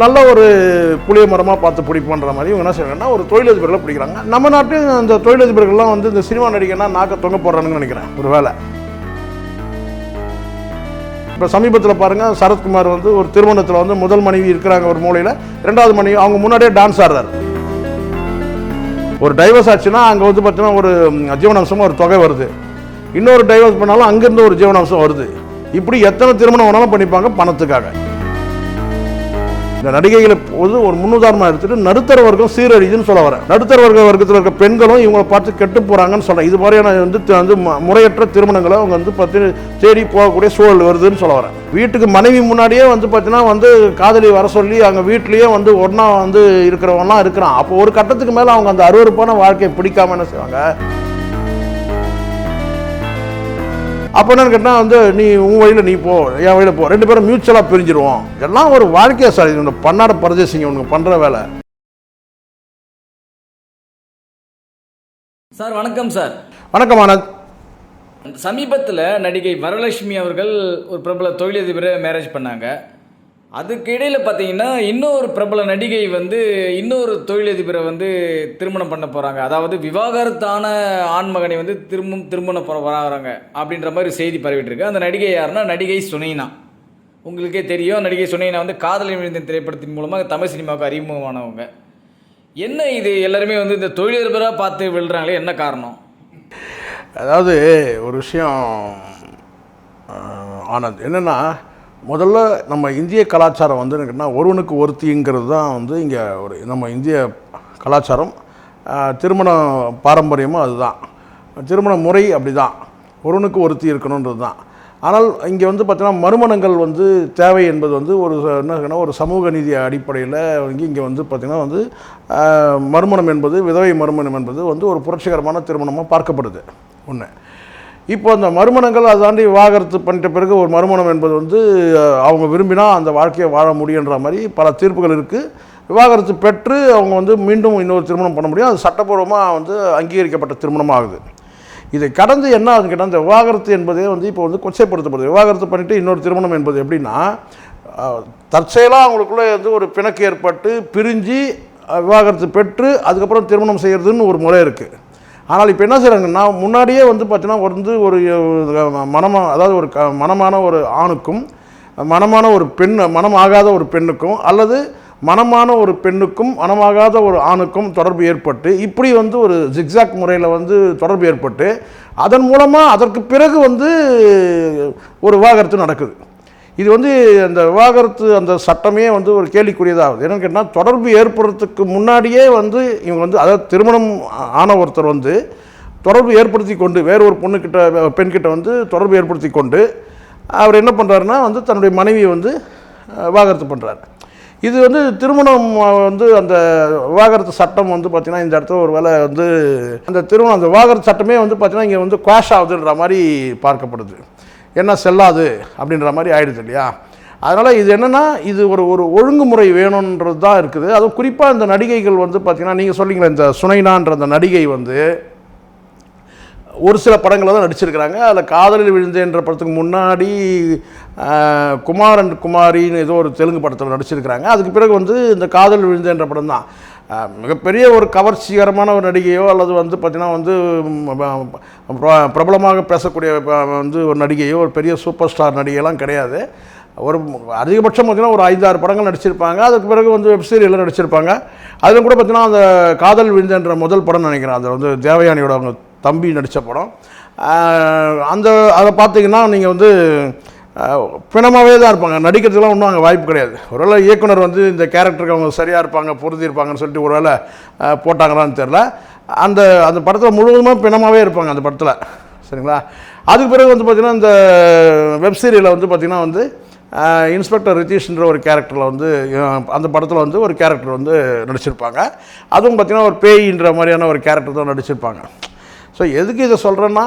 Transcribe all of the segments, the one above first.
நல்ல ஒரு புளிய மரமாக பார்த்து பிடிப்பன்ற மாதிரி இவங்க என்ன செய்யறாங்கன்னா ஒரு தொழிலதிபர்களை பிடிக்கிறாங்க. நம்ம நாட்டில் அந்த தொழிலதிபர்கள்லாம் வந்து இந்த சினிமா நடிகனா நாக்க தொங்க போடுறானுங்கன்னு நினைக்கிறேன் ஒரு வேலை இப்போ சமீபத்தில் பாருங்கள் சரத்குமார் வந்து ஒரு திருமணத்தில் வந்து முதல் மனைவி இருக்கிறாங்க ஒரு மூலையில் ரெண்டாவது மனைவி அவங்க முன்னாடியே டான்ஸ் ஆடுறாரு. ஒரு டைவர்ஸ் ஆச்சுன்னா அங்கே வந்து பார்த்தீங்கன்னா ஒரு ஜீவனாம்சமாக ஒரு தொகை வருது. இன்னொரு டைவர்ஸ் பண்ணாலும் அங்கேருந்து ஒரு ஜீவனாம்சம் வருது. இப்படி எத்தனை திருமணம் வேணாலும் பண்ணிப்பாங்க பணத்துக்காக. இந்த நடிகைகளை பொழுது ஒரு முன்னுதாரணமாக எடுத்துட்டு நடுத்தர வர்க்கம் சீரழிதுன்னு சொல்ல வரேன் நடுத்தர வர்க்க வர்க்கத்தில் இருக்க பெண்களும் இவங்களை பார்த்து கெட்டு போகிறாங்கன்னு சொல்கிறேன் இது மாதிரியான வந்து வந்து முறையற்ற திருமணங்களை அவங்க வந்து பார்த்து தேடி போகக்கூடிய சூழல் வருதுன்னு சொல்ல வரேன் வீட்டுக்கு மனைவி முன்னாடியே வந்து பார்த்தீங்கன்னா வந்து காதலி வர சொல்லி அங்கே வீட்லேயே வந்து ஒன்றா வந்து இருக்கிறவங்கலாம் இருக்கிறான். அப்போ ஒரு கட்டத்துக்கு மேலே அவங்க அந்த அருவருப்பான வாழ்க்கையை பிடிக்காம என்ன செய்வாங்க? அப்போ என்னன்னு கேட்டால் வந்து நீ உன் வழியில் நீ போ என் வழியில் போ. ரெண்டு பேரும் மியூச்சுவலாக பிரிஞ்சிருவோம். எல்லாம் ஒரு வாழ்க்கையா சார் இது பன்னாட பரதேசிங்க உனக்கு பண்ணுற வேலை. சார் வணக்கம் சார். வணக்கம் ஆனந்த். சமீபத்தில் நடிகை வரலட்சுமி அவர்கள் ஒரு பிரபல தொழிலதிபரை மேரேஜ் பண்ணாங்க. அதுக்கு இடையில் பார்த்தீங்கன்னா இன்னொரு பிரபல நடிகை வந்து இன்னொரு தொழிலதிபரை வந்து திருமணம் பண்ண போகிறாங்க அதாவது விவாகரத்தான ஆண்மகனை வந்து திரும்பும் திருமணம் பண்ண வராங்க அப்படின்ற மாதிரி செய்தி பரவிட்டுருக்கு. அந்த நடிகை யாருன்னா நடிகை சுனைனா. உங்களுக்கே தெரியும் நடிகை சுனைனா வந்து காதலி விழுந்த திரைப்படத்தின் மூலமாக தமிழ் சினிமாவுக்கு அறிமுகமானவங்க. என்ன இது? எல்லாருமே வந்து இந்த தொழிலதிபராக பார்த்து விழுறாங்களே என்ன காரணம்? அதாவது ஒரு விஷயம் ஆனந்த். என்னென்னா முதல்ல நம்ம இந்திய கலாச்சாரம் வந்து என்னன்னா ஒருவனுக்கு ஒருத்திங்கிறது தான் வந்து இங்கே ஒரு நம்ம இந்திய கலாச்சாரம். திருமண பாரம்பரியமும் அதுதான். திருமண முறை அப்படி தான் ஒருவனுக்கு ஒருத்தி இருக்கணுன்றது தான். ஆனால் இங்கே வந்து பார்த்தீங்கன்னா மறுமணங்கள் வந்து தேவை என்பது வந்து ஒரு என்ன ஒரு சமூக நீதி அடிப்படையில் இங்கே இங்கே வந்து பார்த்திங்கன்னா வந்து மறுமணம் என்பது விதவை மறுமணம் என்பது வந்து ஒரு புரட்சிகரமான திருமணமாக பார்க்கப்படுது. ஒன்று இப்போ அந்த மறுமணங்கள் அதாண்டி விவாகரத்து பண்ணிட்ட பிறகு ஒரு மறுமணம் என்பது வந்து அவங்க விரும்பினா அந்த வாழ்க்கையை வாழ முடியுன்ற மாதிரி பல தீர்ப்புகள் இருக்குது விவாகரத்து பெற்று அவங்க வந்து மீண்டும் இன்னொரு திருமணம் பண்ண முடியும். அது சட்டப்பூர்வமாக வந்து அங்கீகரிக்கப்பட்ட திருமணம் ஆகுது இதை கடந்து என்ன ஆகுதுன்னு கேட்டால் இந்த விவாகரத்து என்பதே வந்து இப்போ வந்து கொச்சைப்படுத்தப்படுது. விவாகரத்து பண்ணிவிட்டு இன்னொரு திருமணம் என்பது எப்படின்னா தற்செயலாக அவங்களுக்குள்ளே வந்து ஒரு பிணக்கு ஏற்பட்டு பிரிஞ்சு விவாகரத்து பெற்று அதுக்கப்புறம் திருமணம் செய்கிறதுன்னு ஒரு முறை இருக்குது ஆனால் இப்போ என்ன செய்கிறாங்கன்னா முன்னாடியே வந்து பார்த்தீங்கன்னா வந்து ஒரு மனமா அதாவது ஒரு க மனமான ஒரு ஆணுக்கும் மனமான ஒரு பெண் மனமாகாத ஒரு பெண்ணுக்கும் அல்லது மனமான ஒரு பெண்ணுக்கும் மனமாகாத ஒரு ஆணுக்கும் தொடர்பு ஏற்பட்டு இப்படி வந்து ஒரு ஜிக்ஸாக் முறையில் வந்து தொடர்பு ஏற்பட்டு அதன் மூலமாக அதற்கு பிறகு வந்து ஒரு விவாகரத்து நடக்குது. இது வந்து அந்த விவாகரத்து அந்த சட்டமே வந்து ஒரு கேள்விக்குரியதாகுது என்னென்னு கேட்டால் தொடர்பு ஏற்படுறதுக்கு முன்னாடியே வந்து இவங்க வந்து அதாவது திருமணம் ஆன ஒருத்தர் வந்து தொடர்பு ஏற்படுத்தி கொண்டு வேற ஒரு பொண்ணுக்கிட்ட பெண்கிட்ட வந்து தொடர்பு ஏற்படுத்தி கொண்டு அவர் என்ன பண்ணுறாருன்னா வந்து தன்னுடைய மனைவியை வந்து விவாகரத்து பண்ணுறாரு இது வந்து திருமணம் வந்து அந்த விவாகரத்து சட்டம் வந்து பார்த்திங்கன்னா இந்த இடத்துல ஒரு வேலை வந்து அந்த திருமணம் அந்த விவாகரத்து சட்டமே வந்து பார்த்திங்கன்னா இங்கே வந்து குவாஷ் ஆகுதுன்ற மாதிரி பார்க்கப்படுது. என்ன செல்லாது அப்படின்ற மாதிரி ஆயிடுது இல்லையா? அதனால் இது என்னென்னா இது ஒரு ஒரு ஒழுங்குமுறை வேணுன்றது தான் இருக்குது. அதுவும் குறிப்பாக இந்த நடிகைகள் வந்து பார்த்திங்கன்னா நீங்கள் சொல்லிங்களேன் இந்த சுனைனான்ற அந்த நடிகை வந்து ஒரு சில படங்களில் தான் நடிச்சிருக்கிறாங்க. அதில் காதலில் விழுந்தேன்ற படத்துக்கு முன்னாடி குமாரன் குமார் அண்ட் குமாரின்னு ஏதோ ஒரு தெலுங்கு படத்தில் நடிச்சிருக்கிறாங்க. அதுக்கு பிறகு வந்து இந்த காதல் விழுந்தேன்ற படம் தான். மிகப்பெரிய ஒரு கவர்ச்சிகரமான ஒரு நடிகையோ அல்லது வந்து பார்த்திங்கன்னா வந்து பிரபலமாக பேசக்கூடிய வந்து ஒரு நடிகையோ ஒரு பெரிய சூப்பர் ஸ்டார் நடிகையெல்லாம் கிடையாது. ஒரு அதிகபட்சம் பார்த்திங்கன்னா ஒரு ஐந்தாறு படங்கள் நடிச்சிருப்பாங்க. அதுக்கு பிறகு வந்து வெப் சீரியலில் நடிச்சிருப்பாங்க. அதில் கூட பார்த்திங்கன்னா அந்த காதல் விழுந்தன்ற முதல் படம் நினைக்கிறேன். அது வந்து தேவயானியோட அவங்க தம்பி நடித்த படம். அந்த அதை பார்த்தீங்கன்னா நீங்கள் வந்து பிணமாகவே தான் இருப்பாங்க. நடிக்கிறதுக்கெலாம் ஒன்றும் அங்கே வாய்ப்பு கிடையாது. ஒருவேளை இயக்குனர் வந்து இந்த கேரக்டருக்கு அவங்க சரியாக இருப்பாங்க பொருந்தி இருப்பாங்கன்னு சொல்லிட்டு ஒருவேளை போட்டாங்களான்னு தெரில அந்த அந்த படத்தில் முழுவதுமாக பிணமாகவே இருப்பாங்க அந்த படத்தில். சரிங்களா? அதுக்கு பிறகு வந்து பார்த்திங்கன்னா இந்த வெப் சீரியலில் வந்து பார்த்திங்கன்னா வந்து இன்ஸ்பெக்டர் ரிதீஷ்ன்ற ஒரு கேரக்டரில் வந்து அந்த படத்தில் வந்து ஒரு கேரக்டர் வந்து நடிச்சிருப்பாங்க. அதுவும் பார்த்திங்கன்னா ஒரு பேயின்ற மாதிரியான ஒரு கேரக்டர் தான் நடிச்சிருப்பாங்க. ஸோ எதுக்கு இதை சொல்கிறேன்னா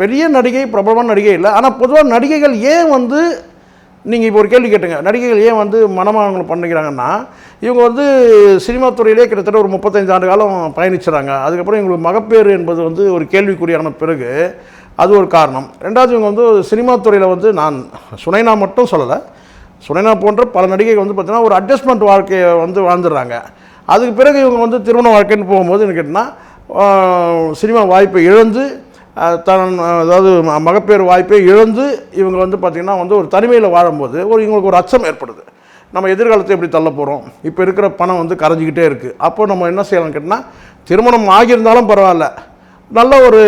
பெரிய நடிகை பிரபலமான நடிகை இல்லை. ஆனால் பொதுவாக நடிகைகள் ஏன் வந்து நீங்கள் இப்போ ஒரு கேள்வி கேட்டுங்க. நடிகைகள் ஏன் வந்து மனமானவங்களை பண்ணிக்கிறாங்கன்னா இவங்க வந்து சினிமா துறையிலே கிட்டத்தட்ட ஒரு முப்பத்தைந்து ஆண்டு காலம் பயணிச்சுறாங்க. அதுக்கப்புறம் இவங்களுக்கு மகப்பேறு என்பது வந்து ஒரு கேள்விக்குறியான பிறகு அது ஒரு காரணம். ரெண்டாவது இவங்க வந்து சினிமா துறையில் வந்து நான் சுனைனா மட்டும் சொல்லலை. சுனைனா போன்ற பல நடிகைகள் வந்து பார்த்தீங்கன்னா ஒரு அட்ஜஸ்ட்மெண்ட் வாழ்க்கையை வந்து வாழ்ந்துடுறாங்க. அதுக்கு பிறகு இவங்க வந்து திருமண வாழ்க்கைன்னு போகும்போது என்ன கேட்டால் சினிமா வாய்ப்பை இழந்து தன் அதாவது ம- மகப்பேறு வாய்ப்பை இழந்து இவங்க வந்து பார்த்திங்கன்னா வந்து ஒரு தனிமையில் வாழும்போது ஒரு இவங்களுக்கு ஒரு அச்சம் ஏற்படுது. நம்ம எதிர்காலத்தை எப்படி தள்ள போகிறோம் இப்போ இருக்கிற பணம் வந்து கரைஞ்சிக்கிட்டே இருக்குது அப்போ நம்ம என்ன செய்யலாம் கேட்டால் திருமணம் ஆகியிருந்தாலும் பரவாயில்ல. நல்ல ஒரு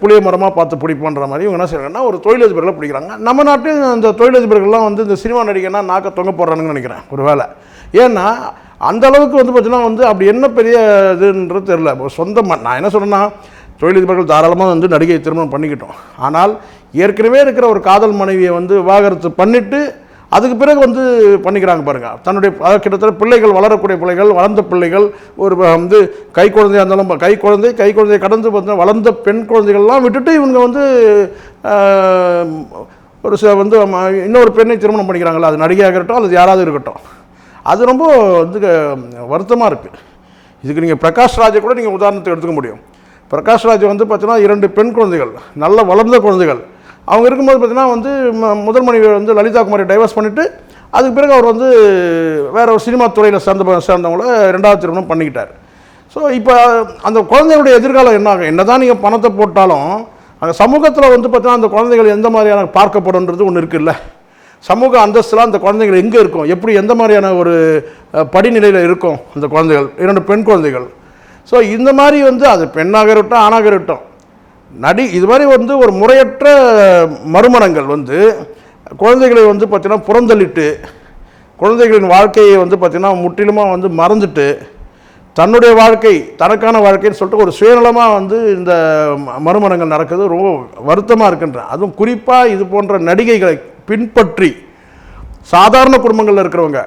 புளிய மரமாக பார்த்து பிடிப்போன்ற மாதிரி இவங்க என்ன செய்யறாங்கன்னா ஒரு தொழிலதிபர்களை பிடிக்கிறாங்க. நம்ம நாட்டில் இந்த தொழிலதிபர்கள்லாம் வந்து இந்த சினிமா நடிகைன்னா நாக்க தொங்க போடுறானுங்கன்னு நினைக்கிறேன் ஒரு வேலை ஏன்னா அந்த அளவுக்கு வந்து பார்த்தீங்கன்னா வந்து அப்படி என்ன பெரிய இதுன்றது தெரில சொந்தமாக நான் என்ன சொல்கிறேன்னா தொழிலதிபர்கள் தாராளமாக வந்து நடிகை திருமணம் பண்ணிக்கிட்டோம். ஆனால் ஏற்கனவே இருக்கிற ஒரு காதல் மனைவியை வந்து விவாகரத்து பண்ணிவிட்டு அதுக்கு பிறகு வந்து பண்ணிக்கிறாங்க பாருங்க. தன்னுடைய கிட்டத்தட்ட பிள்ளைகள் வளரக்கூடிய பிள்ளைகள் வளர்ந்த பிள்ளைகள் ஒரு வந்து கை குழந்தையாக இருந்தாலும் கை குழந்தை கை குழந்தையை கடந்து பார்த்தா வளர்ந்த பெண் குழந்தைகள்லாம் விட்டுட்டு இவங்க வந்து ஒரு சில வந்து இன்னொரு பெண்ணை திருமணம் பண்ணிக்கிறாங்களா? அது நடிகையாக இருக்கட்டும் அல்லது யாராவது இருக்கட்டும். அது ரொம்ப வந்து வருத்தமாக இருக்குது இதுக்கு நீங்கள் பிரகாஷ் ராஜை கூட நீங்கள் உதாரணத்துக்கு எடுத்துக்க முடியும். பிரகாஷ் ராஜ் வந்து பார்த்தீங்கன்னா இரண்டு பெண் குழந்தைகள் நல்ல வளர்ந்த குழந்தைகள். அவங்க இருக்கும்போது பார்த்தீங்கன்னா வந்து ம- முதல் மனைவி வந்து லலிதா குமாரி டைவர்ஸ் பண்ணிவிட்டு அதுக்கு பிறகு அவர் வந்து வேறு ஒரு சினிமா துறையில் சேர்ந்த சேர்ந்தவங்கள ரெண்டாவது திருமணம் பண்ணிக்கிட்டார். ஸோ இப்போ அந்த குழந்தைகளுடைய எதிர்காலம் என்ன ஆகும் என்ன தான் நீங்கள் பணத்தை போட்டாலும் அந்த சமூகத்தில் வந்து பார்த்தீங்கன்னா அந்த குழந்தைகள் எந்த மாதிரியான பார்க்கப்படுன்றது ஒன்று இருக்குல்ல. சமூக அந்தஸ்தில் அந்த குழந்தைகள் எங்கே இருக்கும்? எப்படி எந்த மாதிரியான ஒரு படிநிலையில் இருக்கும் அந்த குழந்தைகள்? இரண்டு பெண் குழந்தைகள். ஸோ இந்த மாதிரி வந்து அது பெண்ணாக இருக்கட்டும் ஆணாக இருக்கட்டும். நடி இது மாதிரி வந்து ஒரு முறையற்ற மறுமணங்கள் வந்து குழந்தைகளை வந்து பார்த்திங்கன்னா புறந்தள்ளிட்டு குழந்தைகளின் வாழ்க்கையை வந்து பார்த்தீங்கன்னா முற்றிலுமாக வந்து மறந்துட்டு தன்னுடைய வாழ்க்கை தனக்கான வாழ்க்கைன்னு சொல்லிட்டு ஒரு சுயநலமாக வந்து இந்த ம- மறுமணங்கள் நடக்குது ரொம்ப வருத்தமாக இருக்குன்றேன் அதுவும் குறிப்பாக இது போன்ற நடிகைகளை பின்பற்றி சாதாரண குடும்பங்களில் இருக்கிறவங்க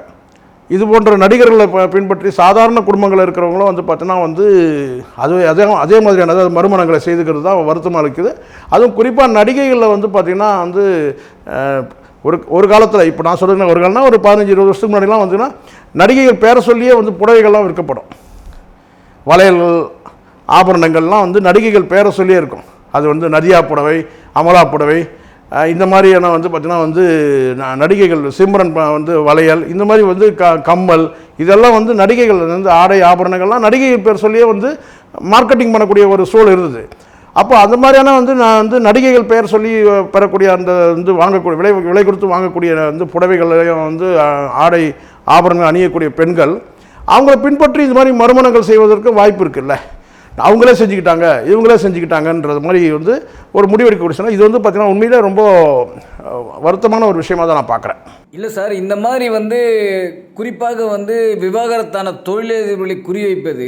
இது போன்ற நடிகர்களை பின்பற்றி சாதாரண குடும்பங்களில் இருக்கிறவங்களும் வந்து பார்த்தீங்கன்னா வந்து அது அதே அதே மாதிரியான அதாவது மறுமணங்களை செய்துக்கிறது தான் வருத்தமாக இருக்குது. அதுவும் குறிப்பாக நடிகைகளில் வந்து பார்த்திங்கன்னா வந்து ஒரு ஒரு காலத்தில் இப்போ நான் சொல்கிறேன் ஒரு காலம்னா ஒரு பதினஞ்சு இருபது வருஷத்துக்கு முன்னாடிலாம் வந்துன்னா நடிகைகள் பேரை சொல்லியே வந்து புடவைகள்லாம் விற்கப்படும். வளையல்கள் ஆபரணங்கள்லாம் வந்து நடிகைகள் பேரை சொல்லியே இருக்கும். அது வந்து நதியா புடவை அமலா புடவை இந்த மாதிரியான வந்து பார்த்திங்கன்னா வந்து ந- நடிகைகள் சிம்ரன் வந்து வளையல் இந்த மாதிரி வந்து க கம்மல் இதெல்லாம் வந்து நடிகைகள் வந்து ஆடை ஆபரணங்கள்லாம் நடிகை பேர் சொல்லியே வந்து மார்க்கெட்டிங் பண்ணக்கூடிய ஒரு சூழல் இருந்தது. அப்போ அந்த மாதிரியான வந்து நான் வந்து நடிகைகள் பெயர் சொல்லி பெறக்கூடிய அந்த வந்து வாங்கக்கூடிய விலை விலை கொடுத்து வாங்கக்கூடிய வந்து புடவைகளையும் வந்து ஆடை ஆபரணங்கள் அணியக்கூடிய பெண்கள் அவங்கள பின்பற்றி இது மாதிரி மறுமணங்கள் செய்வதற்கு வாய்ப்பு இருக்குல்ல? அவங்களே செஞ்சுக்கிட்டாங்க இவங்களே செஞ்சுக்கிட்டாங்கன்றது மாதிரி வந்து ஒரு முடிவெடுக்கக்கூடிய சொன்னால் இது வந்து பார்த்திங்கன்னா உண்மையிலே ரொம்ப வருத்தமான ஒரு விஷயமா தான் நான் பார்க்குறேன் இல்லை சார் இந்த மாதிரி வந்து குறிப்பாக வந்து விவாகரத்தான தொழிலதிபர்களை குறிவைப்பது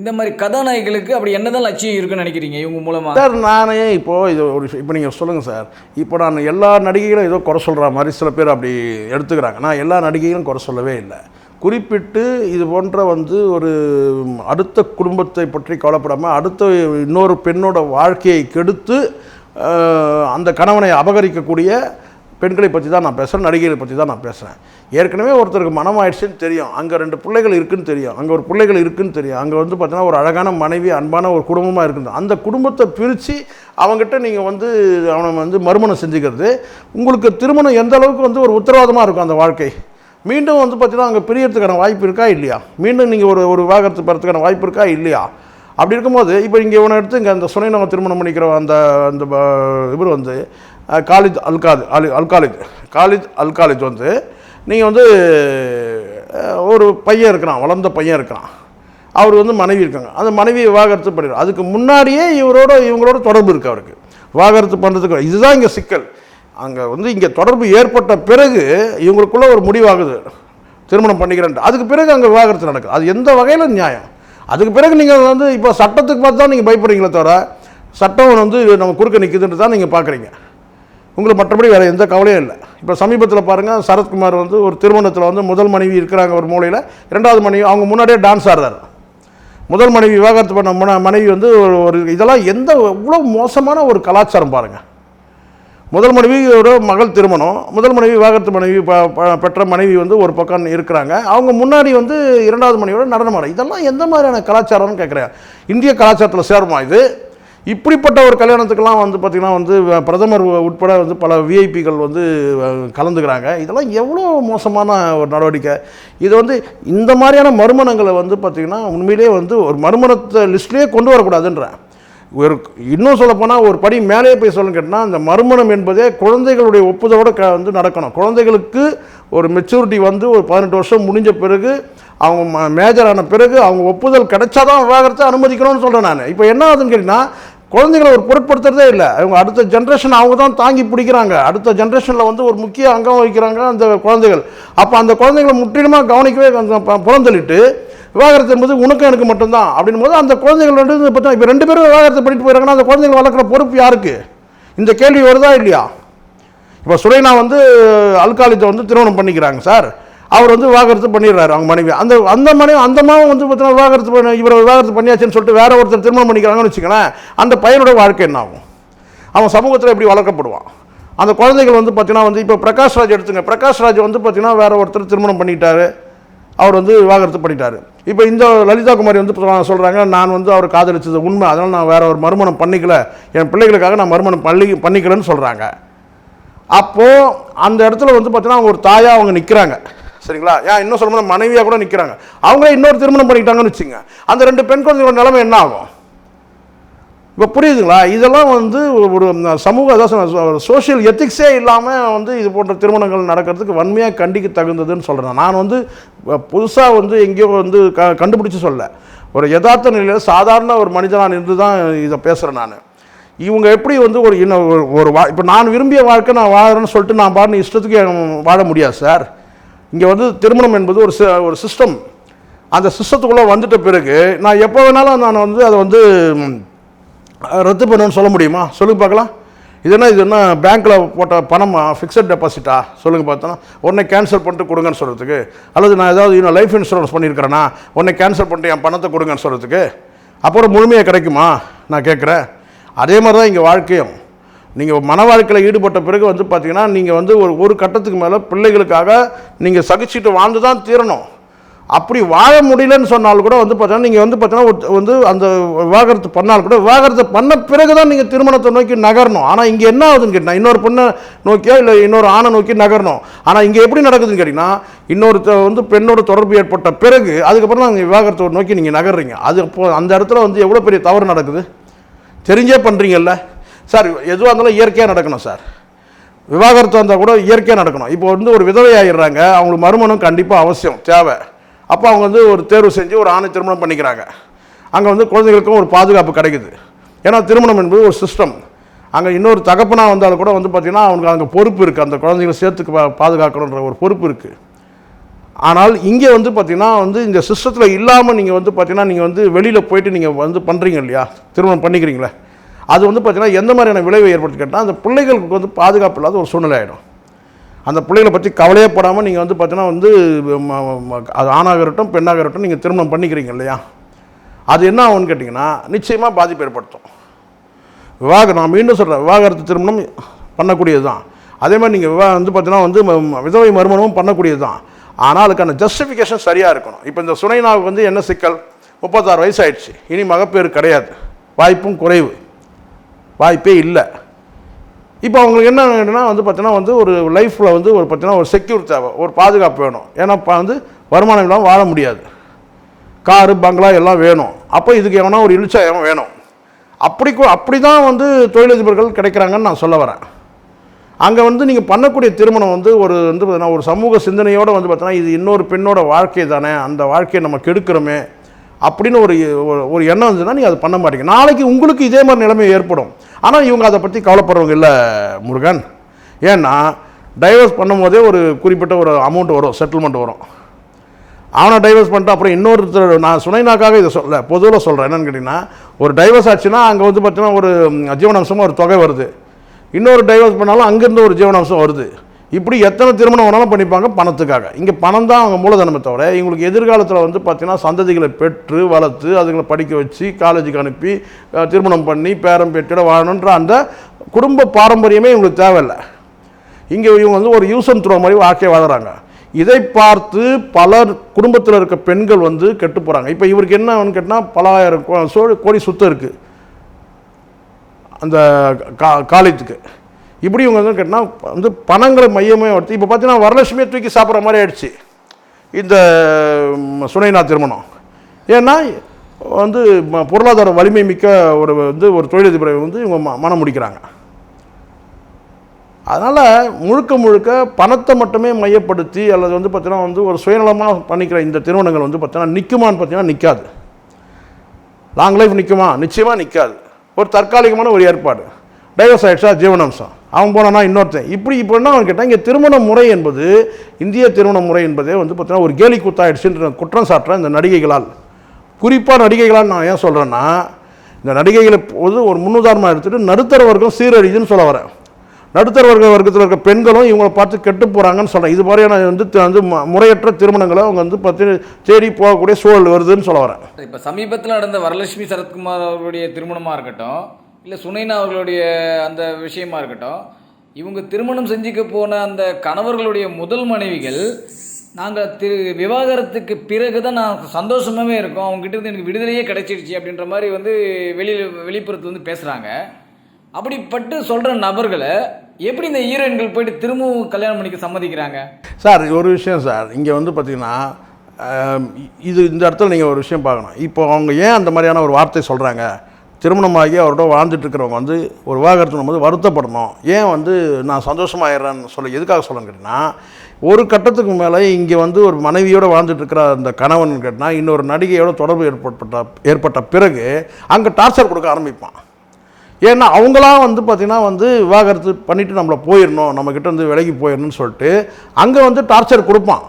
இந்த மாதிரி கதாநாயகிகளுக்கு அப்படி என்னதான் லட்சியம் இருக்குன்னு நினைக்கிறீங்க இவங்க மூலமாக சார் நானே இப்போது இது ஒரு இப்போ நீங்கள் சொல்லுங்கள் சார். இப்போ நான் எல்லா நடிகைகளும் ஏதோ குறை சொல்கிற மாதிரி சில பேர் அப்படி எடுத்துக்கிறாங்க. நான் எல்லா நடிகைகளும் குறை சொல்லவே இல்லை. குறிப்பிட்டு இது போன்ற வந்து ஒரு அடுத்த குடும்பத்தை பற்றி கவலைப்படாமல் அடுத்த இன்னொரு பெண்ணோட வாழ்க்கையை கெடுத்து அந்த கணவனை அபகரிக்கக்கூடிய பெண்களை பற்றி தான் நான் பேசுகிறேன் நடிகைகளை பற்றி தான் நான் பேசுகிறேன் ஏற்கனவே ஒருத்தருக்கு மனம் ஆயிடுச்சுன்னு தெரியும். அங்கே ரெண்டு பிள்ளைகள் இருக்குன்னு தெரியும். அங்கே ஒரு பிள்ளைகள் இருக்குன்னு தெரியும். அங்கே வந்து பார்த்தீங்கன்னா ஒரு அழகான மனைவி அன்பான ஒரு குடும்பமாக இருக்குது அந்த குடும்பத்தை பிரித்து அவங்ககிட்ட நீங்கள் வந்து அவனை வந்து மறுமணம் செஞ்சுக்கிறது உங்களுக்கு திருமணம் எந்த அளவுக்கு வந்து ஒரு உத்தரவாதமாக இருக்கும் அந்த வாழ்க்கை? மீண்டும் வந்து பார்த்தீங்கன்னா அங்கே பிரியறதுக்கான வாய்ப்பு இருக்கா இல்லையா? மீண்டும் நீங்கள் ஒரு ஒரு விவாகரத்து பெறத்துக்கான வாய்ப்பு இருக்கா இல்லையா? அப்படி இருக்கும்போது இப்போ இங்கே இவனை எடுத்து இங்கே அந்த சுனை நம்ம திருமணம் பண்ணிக்கிற அந்த அந்த ப- இவர் வந்து காலித் அல்காத் அலி அல்காலித் காலித் அல்காலித் வந்து நீங்கள் வந்து ஒரு பையன் இருக்கிறான் வளர்ந்த பையன் இருக்கிறான். அவர் வந்து மனைவி இருக்காங்க. அந்த மனைவி விவாகரத்து பண்ணிடுறார் அதுக்கு முன்னாடியே இவரோட இவங்களோட தொடர்பு இருக்குது அவருக்கு. விவாகரத்து பண்ணுறதுக்கு இதுதான் இங்கே சிக்கல். அங்கே வந்து இங்கே தொடர்பு ஏற்பட்ட பிறகு இவங்களுக்குள்ள ஒரு முடிவாகுது. திருமணம் பண்ணிக்கிறேன் அதுக்கு பிறகு அங்கே விவாகரத்து நடக்குது. அது எந்த வகையில் நியாயம்? அதுக்கு பிறகு நீங்கள் வந்து இப்போ சட்டத்துக்கு பார்த்து தான் நீங்கள் பயப்படுறீங்களே தவிர சட்டம் வந்து நம்ம குறுக்க நிற்குதுன்னு தான் நீங்கள் பார்க்குறீங்க. உங்களுக்கு மற்றபடி வேறு எந்த கவலையும் இல்லை. இப்போ சமீபத்தில் பாருங்கள் சரத்குமார் வந்து ஒரு திருமணத்தில் வந்து முதல் மனைவி இருக்கிறாங்க ஒரு மூலையில் இரண்டாவது மனைவி அவங்க முன்னாடியே டான்ஸ் ஆடுறாரு. முதல் மனைவி விவாகரத்து பண்ண முன- மனைவி வந்து ஒரு ஒரு இதெல்லாம் எந்த இவ்வளோ மோசமான ஒரு கலாச்சாரம் பாருங்கள் முதல் மனைவியோட மகள் திருமணம் முதல் மனைவி விவாகரத்து மனைவி ப- பெற்ற மனைவி வந்து ஒரு பக்கம் இருக்கிறாங்க. அவங்க முன்னாடி வந்து இரண்டாவது மனைவியோட நடனமாட. இதெல்லாம் எந்த மாதிரியான கலாச்சாரம்னு கேட்குறேன். இந்திய கலாச்சாரத்தில் சேருமா இது? இப்படிப்பட்ட ஒரு கல்யாணத்துக்கெல்லாம் வந்து பார்த்திங்கன்னா வந்து பிரதமர் உட்பட வந்து பல விஐபிகள் வந்து கலந்துக்கிறாங்க. இதெல்லாம் எவ்வளோ மோசமான ஒரு நடவடிக்கை. இது வந்து இந்த மாதிரியான மறுமணங்களை வந்து பார்த்திங்கன்னா உண்மையிலேயே வந்து ஒரு மறுமணத்தை லிஸ்ட்லேயே கொண்டு வரக்கூடாதுன்றேன். ஒரு இன்னும் சொல்லப்போனால் ஒரு படி மேலே போய் சொல்லணும் கேட்டால் அந்த மறுமணம் என்பதே குழந்தைகளுடைய ஒப்புதலோட க வந்து நடக்கணும். குழந்தைகளுக்கு ஒரு மெச்சூரிட்டி வந்து ஒரு பதினெட்டு வருஷம் முடிஞ்ச பிறகு அவங்க ம- மேஜர் ஆன பிறகு அவங்க ஒப்புதல் கிடைச்சாதான் விவாகரத்தை அனுமதிக்கணும்னு சொல்கிறேன் நான். இப்போ என்ன ஆகுதுன்னு கேட்டிங்கன்னா குழந்தைகளை ஒரு பொருட்படுத்துறதே இல்லை. அவங்க அடுத்த ஜென்ரேஷன் அவங்க தான் தாங்கி பிடிக்கிறாங்க. அடுத்த ஜென்ரேஷனில் வந்து ஒரு முக்கிய அங்கம் வகிக்கிறாங்க அந்த குழந்தைகள். அப்போ அந்த குழந்தைங்களை முற்றிலுமாக கவனிக்கவே அந்த புறந்தள்ளிட்டு விவாகரத்து என்பது உனக்கும் எனக்கு மட்டும்தான் அப்படின்னும் போது அந்த குழந்தைகள் ரெண்டு பார்த்தா இப்போ ரெண்டு பேரும் விவாகரத்து பண்ணிட்டு போயிறாங்கன்னா அந்த குழந்தைகள் வளர்க்குற பொறுப்பு யாருக்கு? இந்த கேள்வி வருதா இல்லையா? இப்போ சுரேனா வந்து அல்காலித்தை வந்து திருமணம் பண்ணிக்கிறாங்க சார். அவர் வந்து விவாகரத்து பண்ணிடுறாரு அவங்க மனைவி. அந்த அந்த மனைவி அந்த மாவும் வந்து பார்த்தீங்கன்னா விவாகரத்து பண்ண இவரை விவாகரத்து பண்ணியாச்சுன்னு சொல்லிட்டு வேற ஒருத்தர் திருமணம் பண்ணிக்கிறாங்கன்னு வச்சுக்கோங்களேன் அந்த பையனோட வாழ்க்கை என்ன ஆகும்? அவன் சமூகத்தில் எப்படி வளர்க்கப்படுவான்? அந்த குழந்தைகள் வந்து பார்த்தீங்கன்னா வந்து இப்போ பிரகாஷ் ராஜ் எடுத்துங்க. பிரகாஷ்ராஜ் வந்து பார்த்தீங்கன்னா வேற ஒருத்தர் திருமணம் பண்ணிட்டாரு அவர் வந்து விவாகரத்து பண்ணிட்டார். இப்போ இந்த லலிதா குமாரி வந்து சொல்கிறாங்க நான் வந்து அவர் காதலிச்சது உண்மை அதனால் நான் வேற ஒரு மறுமணம் பண்ணிக்கல என் பிள்ளைகளுக்காக நான் மறுமணம் பண்ணி பண்ணிக்கலன்னு சொல்கிறாங்க அப்போது அந்த இடத்துல வந்து பார்த்தீங்கன்னா அவங்க ஒரு தாயாக அவங்க நிற்கிறாங்க சரிங்களா? ஏன் இன்னும் சொல்லணும் மனைவியாக கூட நிற்கிறாங்க அவங்களே இன்னொரு திருமணம் பண்ணிக்கிட்டாங்கன்னு வச்சுங்க அந்த ரெண்டு பெண் குழந்தைகளோட நிலைமை என்ன ஆகும்? இப்போ புரியுதுங்களா? இதெல்லாம் வந்து ஒரு சமூக அதாவது சோஷியல் எத்திக்ஸே இல்லாமல் வந்து இது போன்ற திருமணங்கள் நடக்கிறதுக்கு வன்மையாக கண்டிக்க தகுந்ததுன்னு சொல்கிறேன் நான். வந்து புதுசாக வந்து எங்கேயோ வந்து க கண்டுபிடிச்சி சொல்ல. ஒரு யதார்த்த நிலையில் சாதாரண ஒரு மனிதனாக இருந்து தான் இதை பேசுகிறேன் நான். இவங்க எப்படி வந்து ஒரு இன்னும் ஒரு ஒரு வா இப்போ நான் விரும்பிய வாழ்க்கை நான் வாழறேன்னு சொல்லிட்டு நான் பாட்டு இஷ்டத்துக்கு வாழ முடியாது சார். இங்கே வந்து திருமணம் என்பது ஒரு சி- ஒரு சிஸ்டம் அந்த சிஸ்டத்துக்குள்ளே வந்துட்ட பிறகு நான் எப்போ வேணாலும் நான் வந்து அதை வந்து ரத்து பண்ணுன்னு சொல்ல முடியுமா? சொல்லுங்க பார்க்கலாம். இது என்ன இது என்ன பேங்க்கில் போட்ட பணமா ஃபிக்ஸட் டெபாசிட்டா சொல்லுங்கள் பார்த்தோன்னா உடனே கேன்சல் பண்ணிட்டு கொடுங்கன்னு சொல்கிறதுக்கு அல்லது நான் ஏதாவது இன்னும் லைஃப் இன்சூரன்ஸ் பண்ணியிருக்கிறேன்னா உடனே கேன்சல் பண்ணிட்டு என் பணத்தை கொடுங்கன்னு சொல்கிறதுக்கு அப்புறம் முழுமையாக கிடைக்குமா? நான் கேட்குறேன். அதே மாதிரி தான் இங்கே வாழ்க்கையும். நீங்கள் மன வாழ்க்கையில் ஈடுபட்ட பிறகு வந்து பார்த்தீங்கன்னா நீங்கள் வந்து ஒரு ஒரு கட்டத்துக்கு மேலே பிள்ளைகளுக்காக நீங்கள் சகிச்சுட்டு வாழ்ந்து தான் தீரணும். அப்படி வாழ முடியலன்னு சொன்னால் கூட வந்து பார்த்தீங்கன்னா நீங்கள் வந்து பார்த்தீங்கன்னா வந்து அந்த விவாகரத்து பண்ணால் கூட விவாகரத்து பண்ண பிறகு தான் நீங்கள் திருமணத்தை நோக்கி நகரணும். ஆனால் இங்கே என்ன ஆகுதுன்னு கேட்டிங்கன்னா இன்னொரு பொண்ணை நோக்கியோ இல்லை இன்னொரு ஆணை நோக்கி நகரணும். ஆனால் இங்கே எப்படி நடக்குதுன்னு கேட்டிங்கன்னா இன்னொருத்த வந்து பெண்ணோட தொடர்பு ஏற்பட்ட பிறகு அதுக்கப்புறம் தான் நீங்கள் விவாகரத்தை நோக்கி நீங்கள் நகர்றீங்க. அது அப்போ அந்த இடத்துல வந்து எவ்வளோ பெரிய தவறு நடக்குது? தெரிஞ்சே பண்ணுறீங்கல்ல சார் எதுவாக இருந்தாலும் இயற்கையாக நடக்கணும் சார். விவாகரத்து வந்தால் கூட இயற்கையாக நடக்கணும். இப்போ வந்து ஒரு விதவை ஆகிடுறாங்க அவங்களுக்கு மறுமணம் கண்டிப்பாக அவசியம் தேவை. அப்போ அவங்க வந்து ஒரு தேர்வு செஞ்சு ஒரு ஆணை திருமணம் பண்ணிக்கிறாங்க. அங்கே வந்து குழந்தைகளுக்கும் ஒரு பாதுகாப்பு கிடைக்குது. ஏன்னா திருமணம் என்பது ஒரு சிஸ்டம் அங்கே இன்னொரு தகப்பனாக வந்தாலும் கூட வந்து பார்த்திங்கன்னா அவனுக்கு அங்கே பொறுப்பு இருக்குது அந்த குழந்தைகளை சேர்த்துக்கு பாதுகாக்கணுன்ற ஒரு பொறுப்பு இருக்குது ஆனால் இங்கே வந்து பார்த்தீங்கன்னா வந்து இந்த சிஸ்டத்தில் இல்லாமல் நீங்கள் வந்து பார்த்தீங்கன்னா நீங்கள் வந்து வெளியில் போயிட்டு நீங்கள் வந்து பண்ணுறீங்க இல்லையா? திருமணம் பண்ணிக்கிறீங்களே. அது வந்து பார்த்தீங்கன்னா எந்த மாதிரியான விளைவை ஏற்படுத்தி கேட்டால் அந்த பிள்ளைகளுக்கு வந்து பாதுகாப்பு இல்லாத ஒரு சூழ்நிலை ஆகிடும் அந்த பிள்ளைகளை பற்றி கவலையே படாமல் நீங்கள் வந்து பார்த்தீங்கன்னா வந்து அது ஆணாக இருக்கட்டும் பெண்ணாக இருக்கட்டும் நீங்கள் திருமணம் பண்ணிக்கிறீங்க இல்லையா? அது என்ன ஆகும்னு கேட்டிங்கன்னா நிச்சயமாக பாதிப்பு ஏற்படுத்தும். விவாக நான் மீண்டும் சொல்கிறேன் விவாகரத்து திருமணம் பண்ணக்கூடியது தான் அதே மாதிரி நீங்கள் விவா வந்து பார்த்தீங்கன்னா வந்து ம- விதவை மறுமணமும் பண்ணக்கூடியது தான் ஆனால் அதுக்கான ஜஸ்டிஃபிகேஷன் சரியாக இருக்கணும். இப்போ இந்த சுனைனாவுக்கு வந்து என்ன சிக்கல்? முப்பத்தாறு வயசு ஆயிடுச்சு இனி மகப்பேறு கிடையாது. வாய்ப்பும் குறைவு. வாய்ப்பே இல்லை. இப்போ அவங்களுக்கு என்ன வேணும்னா வந்து பார்த்தீங்கன்னா வந்து ஒரு லைஃப்பில் வந்து ஒரு பார்த்தீங்கன்னா ஒரு செக்யூர் தேவை ஒரு பாதுகாப்பு வேணும். ஏன்னா இப்போ வந்து வருமானம் இல்லாமல் வாழ முடியாது. காரு பங்களா எல்லாம் வேணும். அப்போ இதுக்கு எவனா ஒரு இழுச்சாயம் வேணும்? அப்படி அப்படி தான் வந்து தொழிலதிபர்கள் கிடைக்கிறாங்கன்னு நான் சொல்ல வரேன். அங்கே வந்து நீங்கள் பண்ணக்கூடிய திருமணம் வந்து ஒரு வந்து பார்த்தீங்கன்னா ஒரு சமூக சிந்தனையோடு வந்து பார்த்தீங்கன்னா இது இன்னொரு பெண்ணோட வாழ்க்கை தானே. அந்த வாழ்க்கையை நம்ம கெடுக்கிறோமே. அப்படின்னு ஒரு ஒரு- எண்ணம் இருந்ததுன்னா நீங்கள் அதை பண்ண மாட்டீங்க. நாளைக்கு உங்களுக்கு இதே மாதிரி நிலைமை ஏற்படும். ஆனால் இவங்க அதை பற்றி கவலைப்படுறவங்க இல்லை முருகன். ஏன்னா டைவர்ஸ் பண்ணும்போதே ஒரு குறிப்பிட்ட ஒரு அமௌண்ட் வரும் செட்டில்மெண்ட் வரும். அவனை டைவர்ஸ் பண்ணிட்டு அப்புறம் இன்னொருத்தர் நான் சுனைனாக்காக இதை சொல்ல பொதுவில் சொல்கிறேன் என்னென்னு கேட்டிங்கன்னா ஒரு டைவர்ஸ் ஆச்சுன்னா அங்கே வந்து பார்த்தீங்கன்னா ஒரு ஜீவனாம்சமாக ஒரு தொகை வருது. இன்னொரு டைவர்ஸ் பண்ணாலும் அங்கேருந்து ஒரு ஜீவனாம்சம் வருது. இப்படி எத்தனை திருமணம் வேணாலும் பண்ணிப்பாங்க பணத்துக்காக. இங்கே பணம் தான் அவங்க மூலதனமே தவிர இவங்களுக்கு எதிர்காலத்தில் வந்து பார்த்திங்கன்னா சந்ததிகளை பெற்று வளர்த்து அதுங்களை படிக்க வச்சு காலேஜுக்கு அனுப்பி திருமணம் பண்ணி பேரம் பேட்டியோட வாழணுன்ற அந்த குடும்ப பாரம்பரியமே இவங்களுக்கு தேவையில்லை. இங்கே இவங்க வந்து ஒரு யூஸ் அண்ட் த்ரோ மாதிரி வாழ்க்கையை வாழறாங்க. இதை பார்த்து பலர் குடும்பத்தில் இருக்க பெண்கள் வந்து கெட்டு போகிறாங்க இப்போ இவருக்கு என்னன்னு கேட்டால் பலாயிரம் கோ- கோடி சுத்தம் இருக்குது அந்த கா காலேஜுக்கு. இப்படி இவங்க வந்து கேட்டால் வந்து பணங்களை மையமே எடுத்து இப்போ பார்த்தீங்கன்னா வரலட்சுமியை தூக்கி சாப்பிட்ற மாதிரி ஆயிடுச்சு. இந்த சுனைனா திருமணம். ஏன்னா வந்து பொருளாதார வலிமை மிக்க ஒரு வந்து ஒரு தொழிலதிபரை வந்து இவங்க ம- மனம் முடிக்கிறாங்க. அதனால் முழுக்க முழுக்க பணத்தை மட்டுமே மையப்படுத்தி அல்லது வந்து பார்த்தீங்கன்னா வந்து ஒரு சுயநலமாக பண்ணிக்கிற இந்த திருமணங்கள் வந்து பார்த்தீங்கன்னா நிற்குமான்னு பார்த்தீங்கன்னா நிற்காது லாங் லைஃப் நிற்குமா நிச்சயமாக நிற்காது ஒரு தற்காலிகமான ஒரு ஏற்பாடு. டைவர்ஸ் ஆகிடுச்சா ஜீவனாம்சம். அவன் போனானா இன்னொருத்தன். இப்படி இப்போ என்ன அவன் கேட்டால் இங்கே திருமண முறை என்பது இந்திய திருமண முறை என்பதே வந்து பார்த்தீங்கன்னா ஒரு கேலி கூத்தாயிடுச்சுன்ற குற்றம் சாட்டுறேன் இந்த நடிகைகளால். குறிப்பாக நடிகைகளால் நான் ஏன் சொல்கிறேன்னா இந்த நடிகைகளை போது ஒரு முன்னுதாரணமாக எடுத்துகிட்டு நடுத்தர வர்க்கம் சீரழிதுன்னு சொல்ல வரேன். நடுத்தர வர்க்க வர்க்கத்தில் இருக்க பெண்களும் இவங்களை பார்த்து கெட்டு போகிறாங்கன்னு சொல்கிறேன் இது மாதிரியான வந்து வந்து முறையற்ற திருமணங்களை அவங்க வந்து பார்த்து தேடி போகக்கூடிய சூழல் வருதுன்னு சொல்ல வரேன். இப்போ சமீபத்தில் நடந்த வரலட்சுமி சரத்குமார் அவருடைய திருமணமாக இருக்கட்டும் இல்லை சுனைனா அவர்களுடைய அந்த விஷயமா இருக்கட்டும் இவங்க திருமணம் செஞ்சுக்க போன அந்த கணவர்களுடைய முதல் மனைவிகள் நாங்கள் திரு விவாகரத்துக்கு பிறகு தான் நான் சந்தோஷமாகவே இருக்கோம். அவங்ககிட்ட இருந்து எனக்கு விடுதலையே கிடைச்சிடுச்சு அப்படின்ற மாதிரி வந்து வெளியில் வெளிப்புறத்து வந்து பேசுகிறாங்க அப்படிப்பட்டு சொல்கிற நபர்களை எப்படி இந்த ஹீரோயின்கள் போயிட்டு திரும்பவும் கல்யாணம் பண்ணிக்க சம்மதிக்கிறாங்க? சார் ஒரு விஷயம் சார். இங்கே வந்து பார்த்திங்கன்னா இது இந்த இடத்துல நீங்கள் ஒரு விஷயம் பார்க்கணும். இப்போ அவங்க ஏன் அந்த மாதிரியான ஒரு வார்த்தை சொல்கிறாங்க திருமணமாகி அவரோட வாழ்ந்துட்டு இருக்கிறவங்க வந்து ஒரு விவாகரத்து போது வருத்தப்படணும். ஏன் வந்து நான் சந்தோஷமாயிடுறேன்னு சொல்ல எதுக்காக சொல்லணும்னு கேட்டிங்கன்னா ஒரு கட்டத்துக்கு மேலே இங்கே வந்து ஒரு மனைவியோடு வாழ்ந்துட்டு இருக்கிற அந்த கணவன் கேட்டினா இன்னொரு நடிகையோட தொடர்பு ஏற்பட்ட ஏற்பட்ட பிறகு அங்கே டார்ச்சர் கொடுக்க ஆரம்பிப்பான். ஏன்னா அவங்களாம் வந்து பார்த்திங்கன்னா வந்து விவாகரத்து பண்ணிவிட்டு நம்மளை போயிடணும் நம்மக்கிட்ட வந்து விலகி போயிடணும்னு சொல்லிட்டு அங்கே வந்து டார்ச்சர் கொடுப்பான்.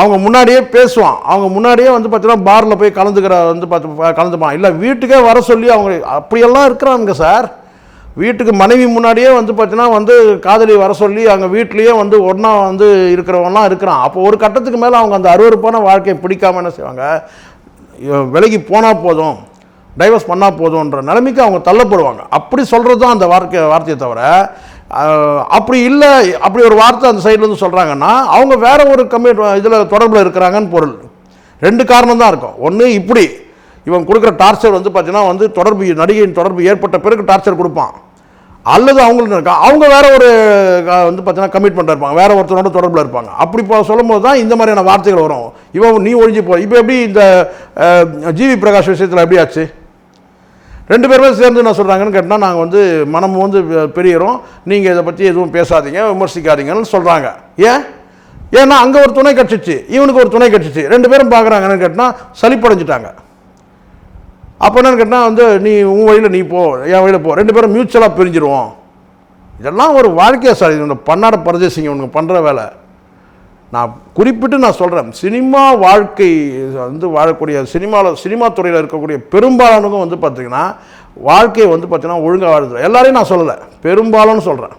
அவங்க முன்னாடியே பேசுவான். அவங்க முன்னாடியே வந்து பார்த்தீங்கன்னா பாரில் போய் கலந்துக்கிற வந்து பார்த்து கலந்துப்பான். இல்லை வீட்டுக்கே வர சொல்லி அவங்க அப்படியெல்லாம் இருக்கிறாங்க சார். வீட்டுக்கு மனைவி முன்னாடியே வந்து பார்த்தீங்கன்னா வந்து காதலி வர சொல்லி அங்கே வீட்லேயே வந்து ஒன்றா வந்து இருக்கிறவங்களாம் இருக்கிறான். அப்போ ஒரு கட்டத்துக்கு மேலே அவங்க அந்த அருவருப்பான வாழ்க்கையை பிடிக்காம என்ன செய்வாங்க? விலகி போனால் போதும் டைவர்ஸ் பண்ணால் போதும்ன்ற நிலைமைக்கு அவங்க தள்ளப்படுவாங்க. அப்படி சொல்கிறது தான் அந்த வார்க்கை வார்த்தையை தவிர அப்படி இல்லை அப்படி ஒரு வார்த்தை அந்த சைட்லேருந்து சொல்கிறாங்கன்னா அவங்க வேறு ஒரு கம்மி இதில் தொடர்பில் இருக்கிறாங்கன்னு பொருள். ரெண்டு காரணம் தான் இருக்கும். ஒன்று இப்படி இவன் கொடுக்குற டார்ச்சர் வந்து பார்த்தீங்கன்னா வந்து தொடர்பு நடிகையின் தொடர்பு ஏற்பட்ட பிறகு டார்ச்சர் கொடுப்பான். அல்லது அவங்களுக்கு இருக்கா அவங்க வேற ஒரு வந்து பார்த்தீங்கன்னா கமிட்மெண்ட்டாக இருப்பாங்க. வேற ஒருத்தரோட தொடர்பில் இருப்பாங்க. அப்படி இப்போ சொல்லும்போது தான் இந்த மாதிரியான வார்த்தைகள் வரும். இவன் நீ ஒழிஞ்சு போ. இப்போ எப்படி இந்த ஜிவி பிரகாஷ் விஷயத்தில் எப்படி ஆச்சு? ரெண்டு பேருமே சேர்ந்து என்ன சொல்கிறாங்கன்னு கேட்டால் நாங்கள் வந்து மனம் வந்து பெரியறோம். நீங்கள் இதை பற்றி எதுவும் பேசாதீங்க விமர்சிக்காதீங்கன்னு சொல்கிறாங்க ஏன்? ஏன்னா அங்கே ஒரு துணை கட்சிச்சு இவனுக்கு ஒரு துணை கட்சிச்சு. ரெண்டு பேரும் பார்க்குறாங்கன்னு கேட்டால் சளிப்படைஞ்சிட்டாங்க அப்போ என்னன்னு கேட்டால் வந்து நீ உன் வழியில் நீ போ என் வழியில் போ. ரெண்டு பேரும் மியூச்சுவலாக பிரிஞ்சிருவோம். இதெல்லாம் ஒரு வாழ்க்கையை சார் இது இந்த பன்னாட பரதேசிங்க உனக்கு பண்ணுற வேலை. நான் குறிப்பிட்டு நான் சொல்கிறேன் சினிமா வாழ்க்கை வந்து வாழக்கூடிய சினிமாவில் சினிமா துறையில் இருக்கக்கூடிய பெரும்பாலானவங்க வந்து பார்த்திங்கன்னா வாழ்க்கையை வந்து பார்த்திங்கன்னா ஒழுங்காக வாழ்றது எல்லாரையும் நான் சொல்லலை. பெரும்பாலும் சொல்கிறேன்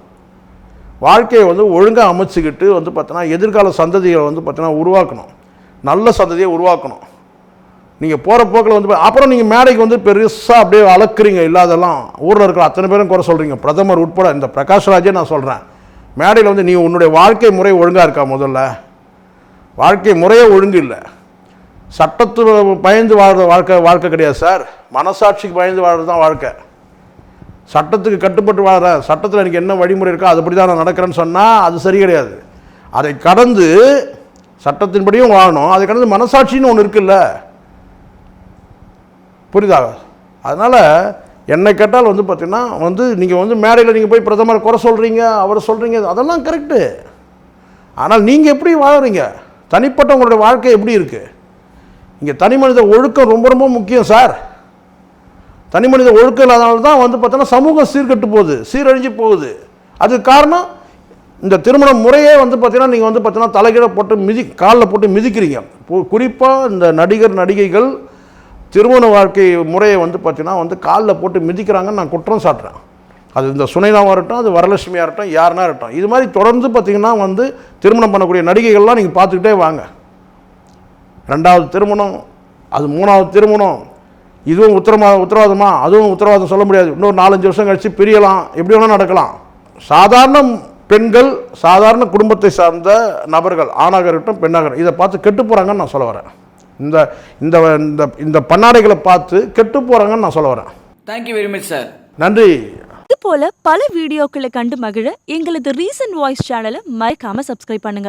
வாழ்க்கையை வந்து ஒழுங்காக அமைச்சுக்கிட்டு வந்து பார்த்தீங்கன்னா எதிர்கால சந்ததிகளை வந்து பார்த்தீங்கன்னா உருவாக்கணும். நல்ல சந்ததியை உருவாக்கணும். நீங்கள் போகிற போக்கில் வந்து அப்புறம் நீங்கள் மேடைக்கு வந்து பெருசாக அப்படியே அளக்குறீங்க இல்லாதெல்லாம் ஊரில் இருக்கிற அத்தனை பேரும் குறை சொல்கிறீங்க பிரதமர் உட்பட இந்த பிரகாஷ்ராஜே நான் சொல்கிறேன் மேடையில் வந்து நீ உன்னுடைய வாழ்க்கை முறை ஒழுங்காக இருக்கா முதல்ல? வாழ்க்கை முறையே ஒழுங்கு இல்லை. சட்டத்தில் பயந்து வாழ்கிற வாழ்க்கை வாழ்க்கை கிடையாது சார். மனசாட்சிக்கு பயந்து வாழ்கிறது தான் வாழ்க்கை. சட்டத்துக்கு கட்டுப்பட்டு வாழ்கிற சட்டத்தில் எனக்கு என்ன வழிமுறை இருக்கோ அதுபடி தான் நான் நடக்கிறேன்னு சொன்னால் அது சரி கிடையாது. அதை கடந்து சட்டத்தின்படியும் வாழணும். அதை கடந்து மனசாட்சின்னு ஒன்று இருக்குல்ல? புரியுதா? அதனால் என்னை கேட்டால் வந்து பார்த்திங்கன்னா வந்து நீங்கள் வந்து மேடையில் நீங்கள் போய் பிரதமர் குறை சொல்கிறீங்க அவரை சொல்கிறீங்க அதெல்லாம் கரெக்டு ஆனால் நீங்கள் எப்படி வாழ்கிறீங்க தனிப்பட்ட உங்களுடைய வாழ்க்கை எப்படி இருக்குது இங்கே தனி மனித ஒழுக்கம் ரொம்ப ரொம்ப முக்கியம் சார். தனி மனித ஒழுக்கம் இல்லாதனால தான் வந்து பார்த்தோன்னா சமூகம் சீர்கெட்டு போகுது சீரழிஞ்சு போகுது. அதுக்கு காரணம் இந்த திருமண முறையே வந்து பார்த்தீங்கன்னா நீங்கள் வந்து பார்த்தீங்கன்னா தலைகீழ போட்டு மிதி காலில் போட்டு மிதிக்கிறீங்க. குறிப்பாக இந்த நடிகர் நடிகைகள் திருமண வாழ்க்கை முறையை வந்து பார்த்தீங்கன்னா வந்து காலில் போட்டு மிதிக்கிறாங்கன்னு நான் குற்றம் சாட்டுறேன். அது இந்த சுனைனாவாக இருக்கட்டும் அது வரலட்சுமியாக இருக்கட்டும் யாருனா இருக்கட்டும். இது மாதிரி தொடர்ந்து பார்த்திங்கன்னா வந்து திருமணம் பண்ணக்கூடிய நடிகைகள்லாம் நீங்கள் பார்த்துக்கிட்டே வாங்க. ரெண்டாவது திருமணம் அது மூணாவது திருமணம். இதுவும் உத்தரமா உத்தரவாதமா அதுவும் உத்தரவாதம் சொல்ல முடியாது. இன்னொரு நாலஞ்சு வருஷம் கழித்து பிரியலாம். எப்படி வேணால் நடக்கலாம். சாதாரண பெண்கள் சாதாரண குடும்பத்தை சார்ந்த நபர்கள் ஆணாக இருக்கட்டும் பெண்ணாக இருக்கட்டும் இதை பார்த்து கெட்டு போகிறாங்கன்னு நான் சொல்ல வரேன். இந்த இந்த இந்த இந்த பண்ணாடைகளை பார்த்து கெட்டு போறாங்கன்னு நான் சொல்ல வரேன். தேங்க்யூ வெரி மச் சார் நன்றி. இது போல பல வீடியோக்களை கண்டு மகிழ எங்களது ரீசன்ட் வாய்ஸ் சேனலை மறக்காம சப்ஸ்கிரைப் பண்ணுங்க.